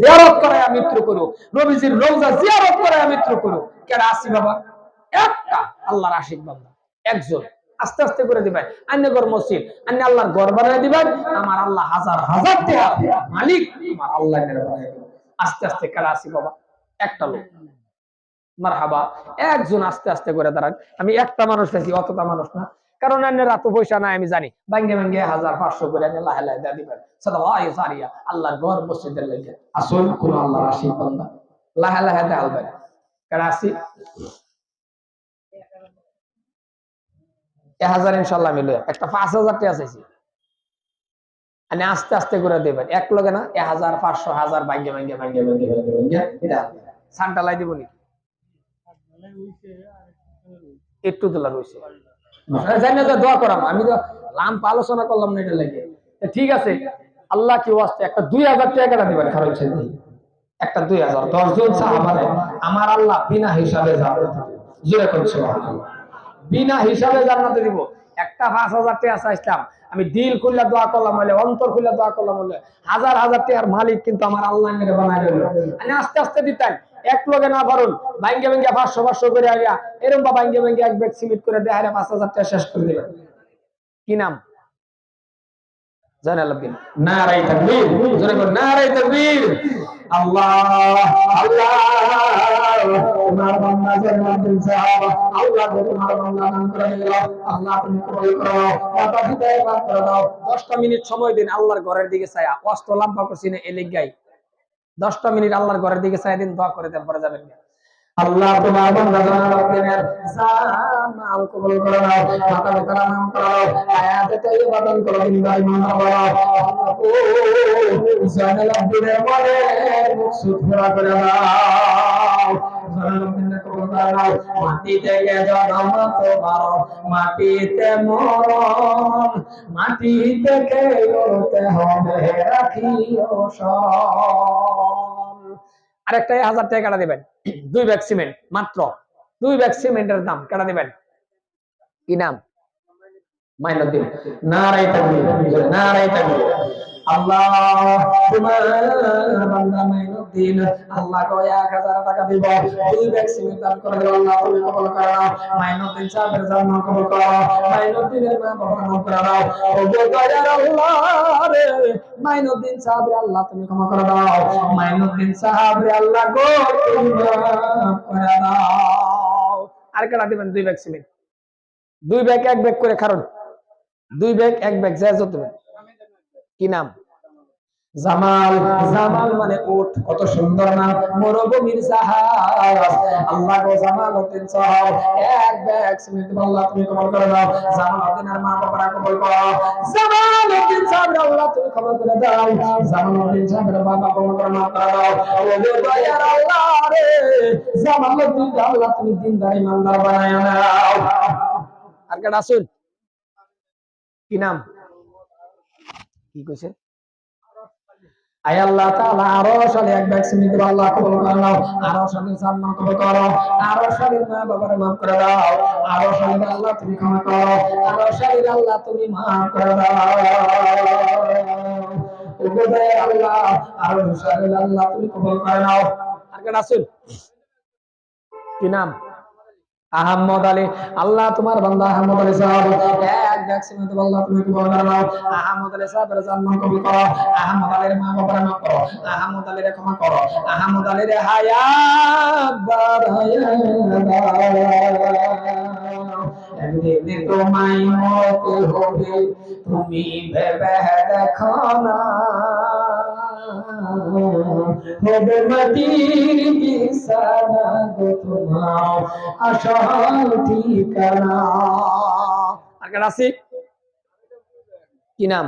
জিয়ারত করায় মৃত্যু করো নবীজির রোজা জিয়ারত করায় মৃত্যু করো কেন আসি বাবা? একটা আল্লাহর আশিক বান্দা, একজন। আস্তে আস্তে করে দিবেন। আন্য গর মসজিদ আন্য আল্লাহর ঘর বানায় দিবেন। আমার আল্লাহ হাজার হাজার টাকা মালিক আমার আল্লাহ বানায় আস্তে আস্তে কেন আসি বাবা? একটা লোক। মারহাবা, একজন আস্তে আস্তে করে দাঁড়ান। আমি একটা মানুষ দেখি, অতটা মানুষ না। কারণ এনে রাত পয়সা নাই, আমি জানি। ভাঙ্গে ভাঙ্গে হাজার পাঁচশো করে এনে লাহে লাহে দিয়ে দিবেন। সারিয়া, আল্লাহর ঘর মসজিদের লেগে। আসল কোন আল্লাহর আশিক বান্দা লাহে লাহে দিয়ে আলবেন কারণ আসি এক হাজার ইনশাল্লাহ মিলে। একটা পাঁচ হাজার টাকা মানে আস্তে আস্তে করে দেবেন। এক লগে না এক হাজার পাঁচশো, হাজার ভাঙ্গে ভাঙ্গে ভাঙ্গে ভাঙ্গে ভাঙ্গে ভাঙ্গে সানটা লাই দিব নি একটু তোলা রয়েছে। তো দোয়া করাম। আমি তো লাম্প আলোচনা করলাম না এটা লাগে। ঠিক আছে, আল্লাহ কি ওয়াস্তে একটা দুই হাজার টাকা দিবেন একটা দুই হাজার সাহাবারে আমার আল্লাহ বিনা হিসাবে জোরে করছে বিনা হিসাবে জান্নাতে দিব। একটা পাঁচ হাজার টাকা চাইছিলাম। আমি দিল খুললে দোয়া করলাম হলে অন্তর খুললে দোয়া করলাম হলে হাজার হাজার টাকার মালিক কিন্তু আমার আল্লাহ বানাই দিল। আমি আস্তে আস্তে দিতেন এক লগে না পারুন ভাঙ্গে ভাঙ্গে পাঁচশো পাঁচশো করে এরকম বা ভাঙ্গে এক ব্যাগ করে দেয় পাঁচ হাজার টাকা শেষ করে কি নাম? আল্লাহ আল্লাহ তোমার বান্দা জান্নাত দিন সাহাবা, আল্লাহ তোমার বান্দা নাম করে দিল আল্লাহ তুমি কবুল করো। মাতা পিতায় দাও। 10টা মিনিট সময় দিন, আল্লাহর ঘরের দিকে ছায়া। অস্ত লাম্পা করছি না, এলিক গাই। 10টা মিনিট আল্লাহর ঘরের দিকে ছায়া দিন, দোয়া করে দেন, পরে যাবেন আল্লাহ তোমার বান্দা জান্নাত দিনের জামাল কবুল করে নাও নাম করো আয়াতে করো মান করো নাও মাটিতে মরণ মাটি থেকে হবে রাখিও সন আরেকটা হাজার টাকা কাটা দেবেন। দুই ব্যাগ সিমেন্ট, মাত্র। দুই ব্যাগ সিমেন্টের দাম কাটা দেবেন। কি নাম? মাইনুদ্দিন। নারায় থাকবে নারায় তাকবীর। আল্লাহ আল্লাহ কো 1000 টাকা দুই ব্যাগ তুমি ক্ষমা করে দাও মাইনুদ্দিন আল্লাহ গো আর দিবেন দুই ব্যাগ সিমেন্ট দুই ব্যাগ এক ব্যাগ করে কারণ দুই ব্যাগ, এক ব্যাগ, যা যত কি নাম? জামাল জামাল মানে উট কত সুন্দর নাম মরুভূমির সাহাব আল্লাহ গো জামাল উদ্দিন সাহাব, এক ব্যাগ সিমেন্ট আল্লাহ তুমি কবুল করে দাও জামাল মা বাবারা কবুল করো জামাল উদ্দিন আল্লাহ তুমি কবুল করে দাও। জামাল উদ্দিন বাবা কবুল করে করে দাও। ও গো আল্লাহ রে, জামাল উদ্দিন আল্লাহ তুমি দিনদার ইমানদার বানায় নাও। আর কেডা আসুন? কি নাম? কি কইছে? আয় আল্লাহ তাআলা আরও সালে এক ব্যাগ সিমেন্ট দিব, আল্লাহ কবুল করে নাও। আরও সালে সম্মান কবুল করো আরও সালে মা বাবার মাফ করে দাও। আরও সালে আল্লাহ তুমি ক্ষমা করো। আরও সালে আল্লাহ তুমি মাফ করে দাও। আল্লাহ, আরও সালে আল্লাহ তুমি কবুল করে নাও। আর কি নাম? আহমদ আলী, আল্লাহ তোমার বান্দা আহমদ আলী সাহেব, এক ব্যাগ সিমেন্ট আল্লাহ তুমি কবুল করে নাও। আহমদ আলী সাহেবের জান্নাত কবুল করো। আহমদ আলীর মা বাবার মাফ করো। আহমদ আলীর ক্ষমা করো। আহমদ আলীর হায়াত বাড়ায়া একদিন তোমায় মতে হবে, তুমি ভেবে দেখো না। হবে মাটি গো তোমার আগে আসি কি নাম?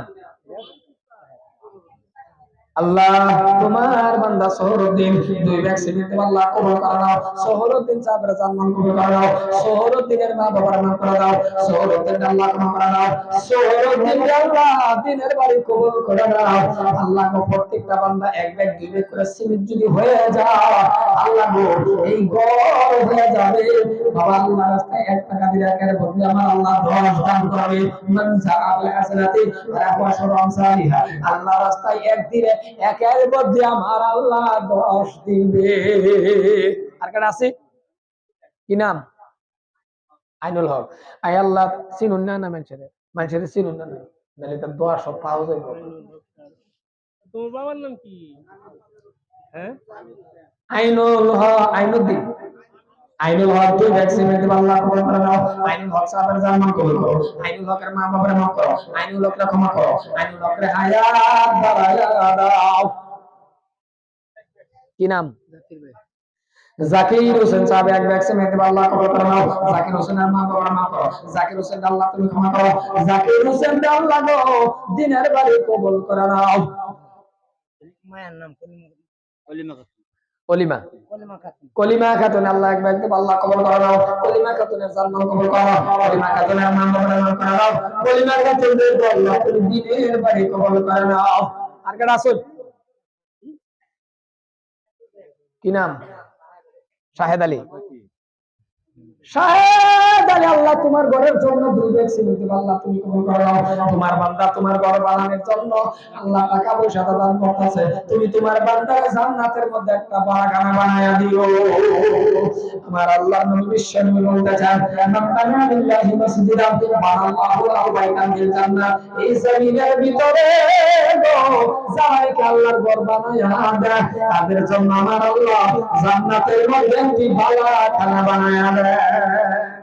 আল্লাহ, তোমার বান্দা দুই ব্যাগ আল্লাহ কবুল করে সাহেবের জান্নাত কবুল করে মা বাবার নাম করে দাও। আল্লাহ ক্ষমা করে আল্লাহ, দিনের বাড়ি কবুল করে আল্লাহ গো, প্রত্যেকটা বান্দা এক ব্যাগ, দুই ব্যাগ করে যদি হয়ে আল্লাহ গো, এই গড় হয়ে যাবে। বাবা, আল্লাহ রাস্তায় এক টাকা দিয়ে একের বদলে আমার আল্লাহ দশ দান করবে। আল্লাহ রাস্তায় এক একের মধ্যে আমার আল্লাহ দশ দিবে। আর কাটা আছে? কি নাম? আইনুল হক। আই আল্লাহ চিনুন না না মানুষের। মানুষের চিনুন না নাহলে তার দোয়া সব পাওয়া যাবে তোমার বাবার নাম কি? হ্যাঁ? আইনুল হক আইনুদ্দিন। আইনুল হক তুই ভ্যাকসিন নিতে আল্লাহ কবুল করে নাও। আইনুল হক সাহেবের জামান কবুল করো আইনুল হকের মা বাবার মাফ করো। আইনুল হকরে ক্ষমা করো। আইনুল হকরে হায়াত বাড়ায়া দাও। কি নাম? জাকির হোসেন সাহেব এক ভ্যাকসিন নিতে আল্লাহ কবুল করে নাও। জাকির হোসেনের মা বাবার মাফ করো। জাকির হোসেন আল্লাহ তুমি ক্ষমা করো। জাকির হোসেন আল্লাহ গো দিনের বাড়ি কবুল করে নাও। মায়ের নাম কলিমা অলিমা কলিমা। কলিমা খাতুন। আল্লাহ একবার আল্লাহ কবল করে নাও। কলিমা খাতুনের জান্নাত করা নাও। কলিমা খাতুনের নাম কবল করে নাও। কলিমা খাতুনের আল্লাহ তুমি দিনের বাড়ি কবল করে নাও। আর কেডা আসুন কি নাম? শাহেদ আলী। শাহেদ! আলী আল্লাহ, তোমার ঘরের জন্য দুই ভ্যাকসিন দিতে আল্লাহ তুমি কবুল করো। তোমার বান্দা তোমার ঘর বানানোর জন্য আল্লাহ টাকা পয়সা দান করতেছে। তুমি তোমার বান্দার জান্নাতের মধ্যে একটা বাগান বানায়া দিও। আমার আল্লাহ নবী বিশ্ব নবী বলতেছেন মান বানা লিল্লাহি মাসজিদান বানাল্লাহু লাহু বাইতান ফিল জান্নাত এই জমিনের ভিতরে গো, যারাইকে আল্লাহর ঘর বানায়া দেয়, তাদের জন্য আমার আল্লাহ জান্নাতের মধ্যে একটি বাগান বানায়া দেয়।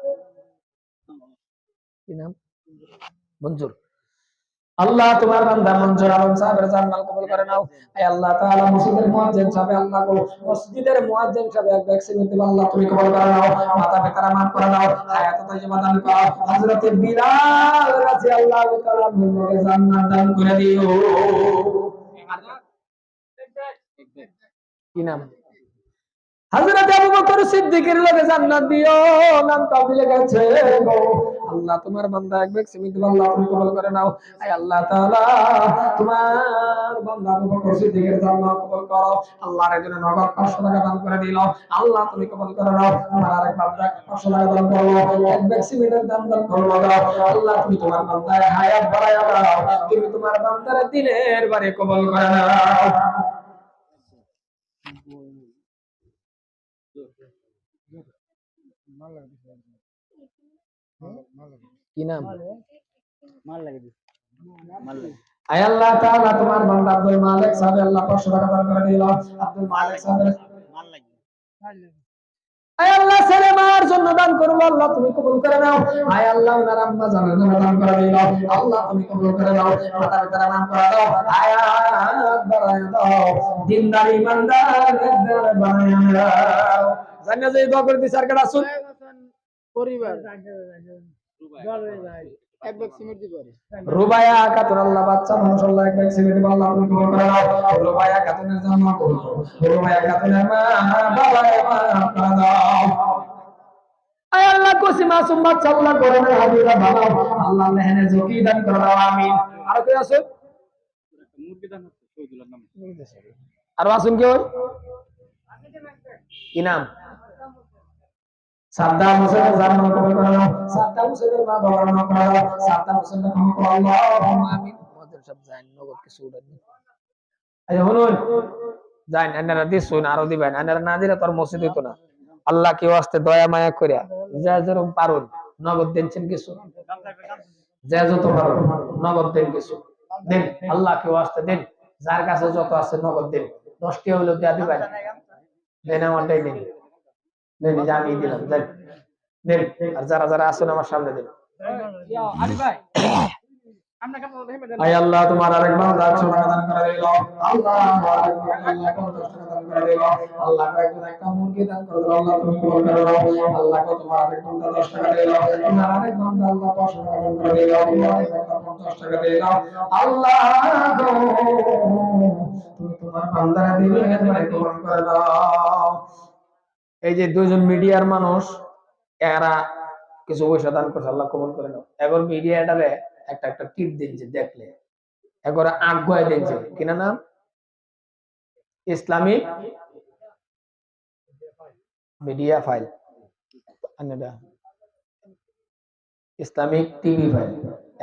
কি নাম? মঞ্জুর। আল্লাহ তোমার বান্দা মঞ্জুর আলম সাহেবের জান্নাত কবুল করে নাও। আয় আল্লাহ তাআলা মসজিদের মুয়াজ্জিন সাহেব আল্লাহ গো মসজিদের মুয়াজ্জিন সাহেব এক ভ্যাকসিন দিতে আল্লাহ তুমি কবুল করে নাও। মাতা পিতারা মাফ করে নাও। হায়াত দান করো। হযরত বিলাল রাদিয়াল্লাহু তাআলা জান্নাত দান করে দিও। কি নাম? হযরত আবু বকর সিদ্দিকের লগে জান্নাত দিও, নাম কাবিলে গেছে গো। আল্লাহ তোমার বান্দা এক ব্যক্তি মিত আল্লাহ তুমি কবুল করে নাও। আয় আল্লাহ তাআলা, তোমার বান্দা আবু বকর সিদ্দিকের জান্নাত কবুল করো। আল্লাহর জন্য নগদ 500 টাকা দান করে দিল। আল্লাহ তুমি কবুল করে নাও। তোমার আরেক বান্দা 500 টাকা দান করল। এক ব্যক্তি মিটের দান দান করল আল্লাহ তুমি তোমার বান্দার হায়াত বাড়ায়া দাও। তুমি তোমার বান্দার দিনের বারে কবুল করে নাও। কি নাম? মাল লাগে মাল লাগে আয় আল্লাহ তাআলা তোমার বান্দা আব্দুল মালিক সাহেব আল্লাহ 500 টাকা দান করে দিল। আব্দুল মালিক সাহেব মাল লাগে আয় আল্লাহ ছেলে মার জন্য দান করব আল্লাহ তুমি কবুল করে নাও। আয় আল্লাহ ওনার আম্মা জানের জন্য দান করে দিল। আল্লাহ তুমি কবুল করে নাও মাতা পিতার নাম করে দাও। আয়াত বাড়ায় দাও। দিনদার ইমানদার বানায় দাও। জানিয়ে যে দোয়া করে দিছে আর কেডা আসুন পরিবার। এক ব্যাগ সিমেন্ট দিতে রুবায়া খাতুন আল্লাহ বাচ্চা মানুষ আল্লাহ এক ব্যাগ সিমেন্ট আল্লাহ তুমি কবুল করে নাও রুবায়া খাতুনের জন্য কবুল করো রুবায়া খাতুনের মা বাবা মা করে দাও আয় আল্লাহ কোসি মাসুম বাচ্চা আল্লাহ করে না হাবিবা ভালো। আল্লাহ মেহনে জকি দান করে দাও আমিন। আর কে আছে? মুরগি দান শহীদুল্লাহ নাম। আর আসুন কেউ কি নাম? সাদ্দাম হোসেনের জান্নাত কবুল করে। নাও সাদ্দাম হোসেনের মা বাবার নাম করে। সাদ্দাম হোসেনের করো। আল্লাহুম্মা আমিন। আমাদের সব জান নগদ কিছু উড়ান শুনুন জান আনারা দিস শুন আরও দিবেন। আনারা না দিলে তোর মসজিদ হইতো না। আল্লাহ কেউ আসতে দয়া মায়া করিয়া যা যেরকম পারুন নগদ দিনছেন কিছু। যে যত পারুন নগদ দেন কিছু। দিন আল্লাহ কেউ আসতে দিন। যার কাছে যত আছে নগদ দিন। দশটি হইলেও দিয়া দিবেন। দেন আমারটাই দিন। আল্লাহ, তোমার আরেক বান্দা দান করে দিল। আল্লাহ আল্লাহ তুমি তোমার দিল। তোমার করে দাও। এই যে দুইজন মিডিয়ার মানুষ, এরা কিছু পয়সা দান করছে, আল্লাহ কবুল করে নাও। এবার মিডিয়াটারে একটা একটা টিপ দিনছে দেখলে। এবার আগ্রহ দিনছে কিনা নাম? Islamic media file. Islamic TV file.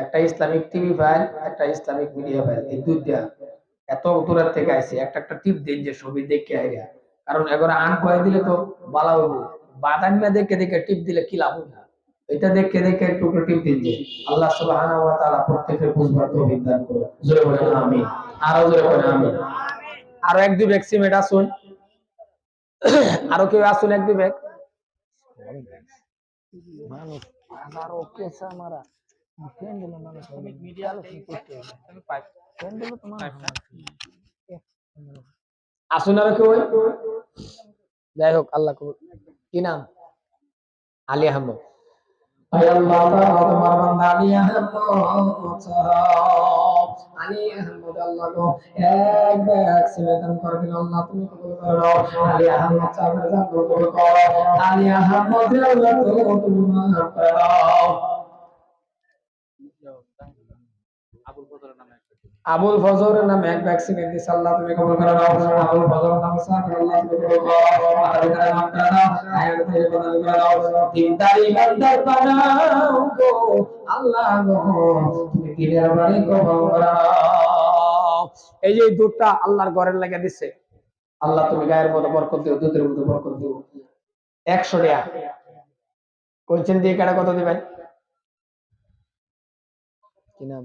একটা ইসলামিক টিভি ফাইল, একটা ইসলামিক মিডিয়া ফাইল। এই দুইটা এত দূরের থেকে আইছে, একটা একটা টিপ দিন যে, ছবি দেখে আইরা। কারণ এবার আন কয়ে দিলে তো বালা হইব। বাদান মে দেখে দেখে টিপ দিলে কি লাভ না এটা দেখে দেখে একটু টিপ দিন যে আল্লাহ সুবহানাহু ওয়া তাআলা প্রত্যেকের বুঝবার তৌফিক দান করুন জোরে বলেন আমিন। আরও জোরে বলেন আমিন। আরও এক দুই ভ্যাকসিমেট আসুন। আরও কেউ আসুন এক দুই কেসা মারা। মিডিয়া প্যান্ডেল তো আসুন আরও কেউ। যাই হোক আল্লাহ কবুল। কি নাম? আলী আহমদ। আলী আহমদ আলী আহমদ। আল্লাহ এক ব্যাগ সিমেন্টন করে দিন আল্লাহ তুমি কবুল করো। আলী আহমদ সাহেবের জান কবুল করো। আলী আহমদ, আল্লাহ তুমি আবুল বদরের নামে একটা আবুল ফজরের নামে এক ভ্যাকসিন দিস আল্লাহ তুমি কবুল করে আবুল ফজরের নামে সাহেব আল্লাহ তুমি কবুল করো মাতা পিতার মাফ করে দাও আয়াত থেকে প্রদান করে দাও দিনদারি বান্দার বানাও গো আল্লাহ গো তুমি দিনের বাড়ি কবুল করে এই যে দুধটা আল্লাহর ঘরের লাগে দিছে আল্লাহ তুমি গায়ের মতো বরকত দিও দুধের মতো বরকত দিও একশো টাকা কোনছেন দিয়ে কাটা কত দিবেন কি নাম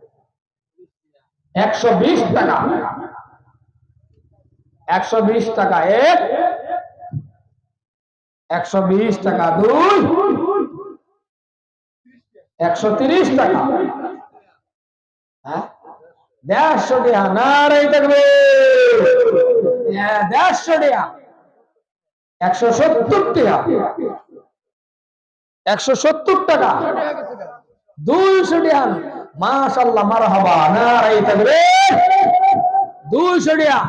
একশো বিশ টাকা। একশো বিশ টাকা এক, একশো বিশ টাকা দুই, একশো তিরিশ টাকা। হ্যাঁ? দেড়শো টাকা নারাই থাকবে দেড়শো টাকা। একশো সত্তর টাকা। একশো সত্তর টাকা। দুইশো টাকা। মাশাল্লাহ মার হবা নারাই থাকবে দুইশো টাকা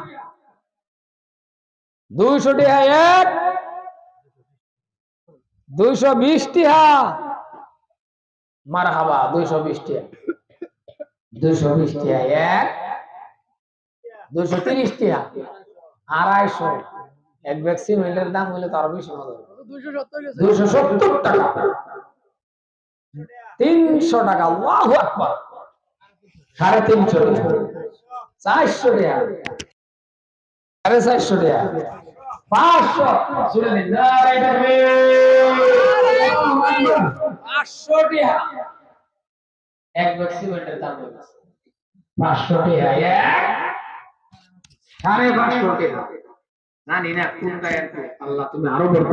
দুইশো টাকা এক। দুইশো বিশ টাকা মার হাবা দুইশো বিশ টাকা দুইশো বিশ টাকা এক। দুইশো তিরিশ টাকা আড়াইশো। এক ব্যাগ সিমেন্টের দাম হইলে তো আরও বেশি মজা হবে। দুইশো সত্তর গেছে দুইশো সত্তর টাকা। তিনশো টাকা আকবার। সাড়ে তিনশো চারশো টাকা। সাড়ে চারশো টাকা। পাঁচশো। পাঁচশো পাঁচশো না আল্লাহ, তুমি আরও বড়